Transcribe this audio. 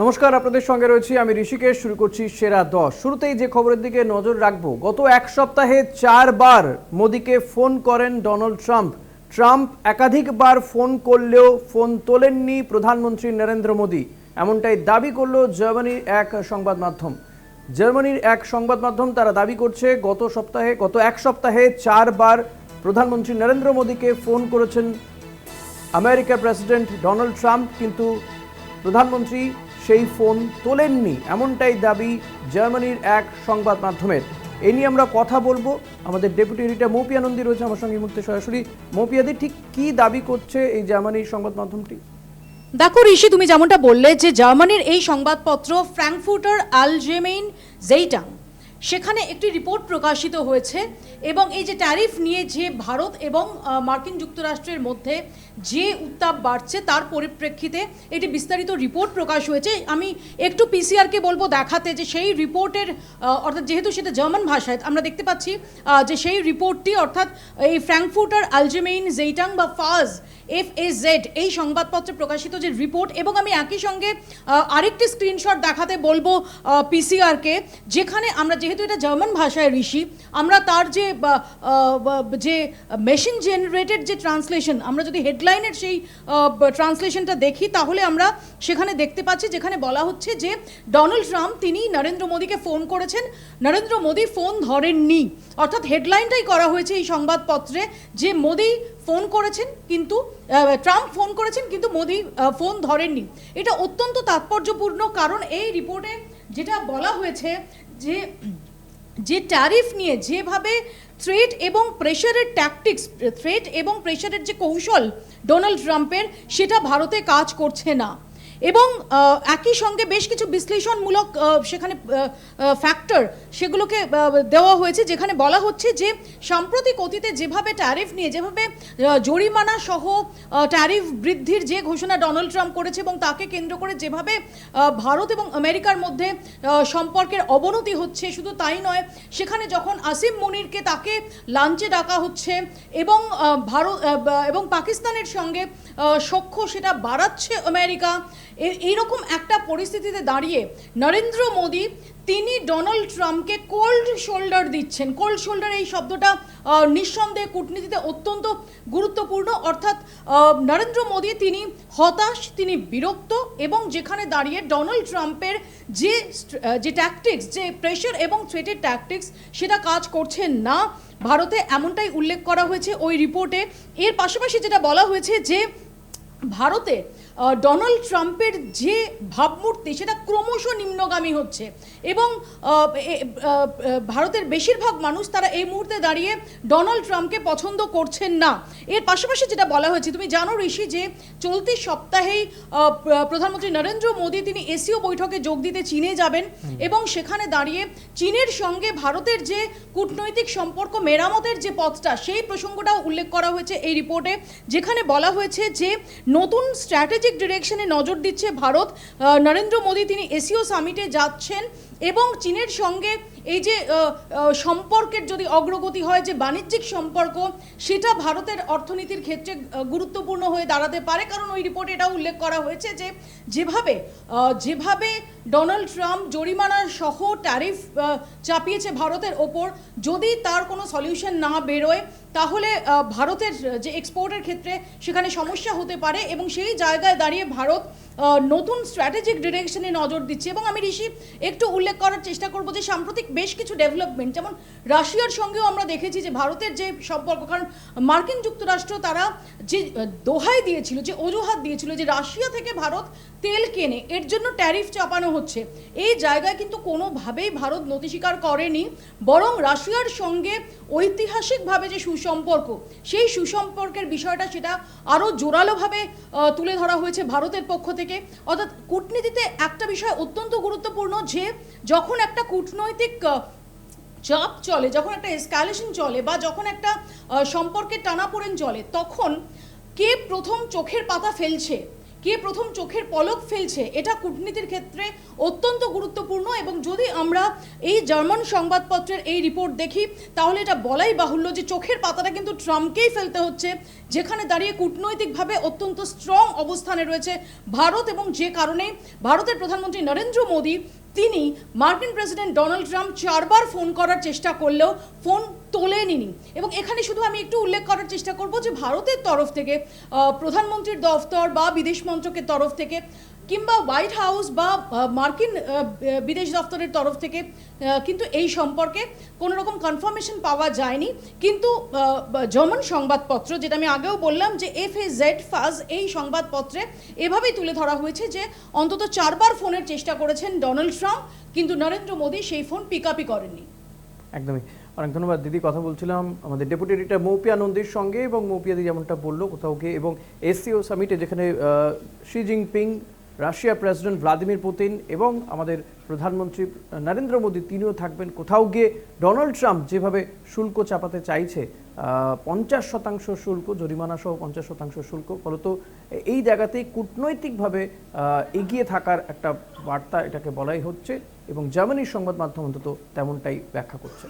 নমস্কার, আপনাদের সঙ্গে রয়েছি আমি ঋষিকেশ। শুরু করছি সেরা দশ। শুরুতেই যে খবরের দিকে নজর রাখব, গত এক সপ্তাহে চারবার মোদিকে ফোন করেন ডোনাল্ড ট্রাম্প। ট্রাম্প একাধিকবার ফোন করলেও ফোন তোলেননি প্রধানমন্ত্রী নরেন্দ্র মোদী। এমনটাই দাবি করল জার্মানির এক সংবাদ মাধ্যম। জার্মানির এক সংবাদ মাধ্যম তারা দাবি করছে, গত সপ্তাহে, গত এক সপ্তাহে চারবার প্রধানমন্ত্রী নরেন্দ্র মোদীকে ফোন করেছেন আমেরিকার প্রেসিডেন্ট ডোনাল্ড ট্রাম্প। কিন্তু প্রধানমন্ত্রী সেই ফোন তোলেননি, এমনটাই দাবি জার্মানির এক সংবাদ মাধ্যমের। এ নিয়ে আমরা কথা বলব। আমাদের ডেপুটি এডিটর মৌপিয়া নন্দী রয়েছে আমার সঙ্গে মুহূর্তে সরাসরি। মৌপিয়াদি ঠিক কি দাবি করছে এই জার্মানির সংবাদ মাধ্যমটি? দেখো ঋষি, তুমি যেমনটা বললে যে জার্মানির এই সংবাদপত্র ফ্র্যাঙ্কফুটার আলজেমেইন জেইটাং সেখানে একটি রিপোর্ট প্রকাশিত হয়েছে এবং এই যে ট্যারিফ নিয়ে যে ভারত এবং মার্কিন যুক্তরাষ্ট্রের মধ্যে যে উত্তাপ বাড়ছে তার পরিপ্রেক্ষিতে এটি বিস্তারিত রিপোর্ট প্রকাশ হয়েছে। আমি একটু পিসিআরকে বলব দেখাতে যে সেই রিপোর্টের অর্থাৎ যেহেতু সেটা জার্মান ভাষায়, আমরা দেখতে পাচ্ছি যে সেই রিপোর্টটি অর্থাৎ এই ফ্র্যাঙ্কফুটার আলজেমেইন জেইটাং বা ফাজ এফ এ জেড এই সংবাদপত্রে প্রকাশিত যে রিপোর্ট এবং আমি একই সঙ্গে আরেকটি স্ক্রিনশট দেখাতে বলব পিসিআরকে যেখানে আমরা যেহেতু এটা জার্মান ভাষায় ঋষি, আমরা তার যে যে মেশিন জেনারেটেড যে ট্রান্সলেশন আমরা যদি হেডলাইনের সেই ট্রান্সলেশনটা দেখি, তাহলে আমরা সেখানে দেখতে পাচ্ছি, যেখানে বলা হচ্ছে যে ডোনাল্ড ট্রাম্প তিনি নরেন্দ্র মোদীকে ফোন করেছেন। নরেন্দ্র মোদী ফোন ধরেননি। অর্থাৎ হেডলাইনটাই করা হয়েছে এই সংবাদপত্রে যে মোদী ফোন করেছেন, কিন্তু ট্রাম্প ফোন করেছেন, কিন্তু মোদি ফোন ধরেননি। এটা অত্যন্ত তাৎপর্যপূর্ণ, কারণ এই রিপোর্টে যেটা বলা হয়েছে যে যে ট্যারিফ নিয়ে যেভাবে থ্রেট এবং প্রেশারের ট্যাকটিক্স থ্রেট এবং প্রেশারের যে কৌশল ডোনাল্ড ট্রাম্পের সেটা ভারতে কাজ করছে না। এবং একই সঙ্গে বেশ কিছু বিশ্লেষণমূলক সেখানে ফ্যাক্টর সেগুলোকে দেওয়া হয়েছে, যেখানে বলা হচ্ছে যে সাম্প্রতিক অতীতে যেভাবে ট্যারিফ নিয়ে, যেভাবে জরিমানা সহ ট্যারিফ বৃদ্ধির যে ঘোষণা ডোনাল্ড ট্রাম্প করেছে এবং তাকে কেন্দ্র করে যেভাবে ভারত এবং আমেরিকার মধ্যে সম্পর্কের অবনতি হচ্ছে, শুধু তাই নয়, সেখানে যখন আসিম মনিরকে তাকে লাঞ্চে ডাকা হচ্ছে এবং ভারত এবং পাকিস্তানের সঙ্গে সখ্য সেটা বাড়াচ্ছে আমেরিকা এইরকম একটা পরিস্থিতিতে দাঁড়িয়ে নরেন্দ্র মোদী, তিনি ডোনাল্ড ট্রাম্পকে কোল্ড শোল্ডার দিচ্ছেন। কোল্ড শোল্ডার এই শব্দটা নিঃসন্দেহে কূটনীতিতে অত্যন্ত গুরুত্বপূর্ণ। অর্থাৎ নরেন্দ্র মোদী, তিনি হতাশ, তিনি বিরক্ত এবং যেখানে দাঁড়িয়ে ডোনাল্ড ট্রাম্পের যে যে ট্যাকটিক্স যে প্রেশার এবং থ্রেটের ট্যাকটিক্স সেটা কাজ করছে না। ভারতে এমনটাই উল্লেখ করা হয়েছে ওই রিপোর্টে এর পাশাপাশি যেটা বলা হয়েছে যে, ভারতে ডোনাল্ড ট্রাম্পের যে ভাবমূর্তি সেটা ক্রমশ নিম্নগামী হচ্ছে। এবং ভারতের বেশিরভাগ মানুষ তারা এই মুহূর্তে দাঁড়িয়ে ডোনাল্ড ট্রাম্পকে পছন্দ করছেন না। এর পাশাপাশি যেটা বলা হয়েছে তুমি জানো ঋষি যে চলতি সপ্তাহেই প্রধানমন্ত্রী নরেন্দ্র মোদী তিনি এসিও বৈঠকে যোগ দিতে চীনে যাবেন এবং সেখানে দাঁড়িয়ে চীনের সঙ্গে ভারতের যে কূটনৈতিক সম্পর্ক মেরামতের যে পথটা সেই প্রসঙ্গটাও উল্লেখ করা হয়েছে এই রিপোর্টে যেখানে বলা হয়েছে যে নতুন স্ট্র্যাটেজিক ডিরেকশনে নজর দিচ্ছে ভারত। নরেন্দ্র মোদী তিনি এসিও সামিটে যাচ্ছেন এবং চীনের সঙ্গে এই যে সম্পর্কের যদি অগ্রগতি হয়, যে বাণিজ্যিক সম্পর্ক, সেটা ভারতের অর্থনীতির ক্ষেত্রে গুরুত্বপূর্ণ হয়ে দাঁড়াতে পারে। কারণ ওই রিপোর্টে এটা উল্লেখ করা হয়েছে যে, যেভাবে যেভাবে ডোনাল্ড ট্রাম্প জরিমানা সহ ট্যারিফ চাপিয়েছে ভারতের ওপর, যদি তার কোনো সলিউশন না বেরোয়, তাহলে ভারতের যে এক্সপোর্টের ক্ষেত্রে সেখানে সমস্যা হতে পারে এবং সেই জায়গায় দাঁড়িয়ে ভারত নতুন স্ট্র্যাটেজিক ডিরেকশনে নজর দিচ্ছে। এবং আমি ঋষি, একটু উল্লেখ করার চেষ্টা করব যে সাম্প্রতিক বেশ কিছু ডেভেলপমেন্ট যেমন রাশিয়ার সঙ্গেও আমরা দেখেছি যে ভারতের যে সম্পর্ক, কারণ মার্কিন যুক্তরাষ্ট্র তারা যে দোহাই দিয়েছিল, যে অজুহাত দিয়েছিল যে রাশিয়া থেকে ভারত তেল কেনে, এর জন্য ট্যারিফ চাপানো হচ্ছে। এই জায়গায় কিন্তু কোনোভাবেই ভারত নতি স্বীকার করেনি, বরং রাশিয়ার সঙ্গে ঐতিহাসিকভাবে যে সুসম্পর্ক, সেই সুসম্পর্কের বিষয়টা সেটা আরও জোরালোভাবে তুলে ধরা হয়েছে ভারতের পক্ষ থেকে। অর্থাৎ কূটনীতিতে একটা বিষয় অত্যন্ত গুরুত্বপূর্ণ যে, যখন একটা কূটনৈতিক চাপ চলে, যখন একটা এসকালেশন চলে বা যখন একটা সম্পর্কে টানাপোড়েন চলে, তখন কে প্রথম চোখের পাতা ফেলছে, কে প্রথম চোখের পলক ফেলছে, এটা কূটনীতির ক্ষেত্রে অত্যন্ত গুরুত্বপূর্ণ এবং যদি আমরা এই জার্মান সংবাদপত্রের এই রিপোর্ট দেখি, তাহলে এটা বলাই বাহুল্য যে চোখের পাতাটা কিন্তু ট্রাম্পকেই ফেলতে হচ্ছে, যেখানে দাঁড়িয়ে কূটনৈতিকভাবে অত্যন্ত স্ট্রং অবস্থানে রয়েছে ভারত এবং যে কারণে ভারতের প্রধানমন্ত্রী নরেন্দ্র মোদী, তিনি মার্কিন প্রেসিডেন্ট ডোনাল্ড ট্রাম্প চারবার ফোন করার চেষ্টা করলেও ফোন তোলেনি এবং এখানে শুধু আমি একটু উল্লেখ করার চেষ্টা করব যে ভারতের তরফ থেকে প্রধানমন্ত্রীর দফতর বা বিদেশ মন্ত্রকের তরফ থেকে কিংবা হোয়াইট হাউস বা মার্কিন বিদেশ দপ্তরের তরফ থেকে কিন্তু এই সম্পর্কে কোনো রকম কনফার্মেশন পাওয়া যায়নি। কিন্তু জার্মান সংবাদপত্র, যেটা আমি আগেও বললাম যে এফ এ জেড ফাজ, এই সংবাদপত্রে এভাবেই তুলে ধরা হয়েছে যে অন্তত চারবার ফোনের চেষ্টা করেছেন ডোনাল্ড ট্রাম্প, কিন্তু নরেন্দ্র মোদী সেই ফোন পিক আপই করেননি। একদমই। অনেক ধন্যবাদ, দিদি, কথা বলছিলাম আমাদের ডেপুটি এডিটর মৌপিয়া নন্দীর সঙ্গে এবং মৌপিয়াদি যেমনটা বলল কোথাও গিয়ে এবং এসসিও সামিটে যেখানে Xi Jinping Russia president Vladimir Putin এবং আমাদের প্রধানমন্ত্রী নরেন্দ্র মোদী, তিনিও থাকবেন। কোথাও গিয়ে ডোনাল্ড ট্রাম্প যেভাবে শুল্ক চাপাতে চাইছে পঞ্চাশ শতাংশ শুল্ক, জরিমানা সহ পঞ্চাশ শতাংশ শুল্ক, ফলত এই জায়গাতেই কূটনৈতিকভাবে এগিয়ে থাকার একটা বার্তা এটাকে বলাই হচ্ছে এবং জার্মানির সংবাদ মাধ্যম অন্তত তেমনটাই ব্যাখ্যা করছে।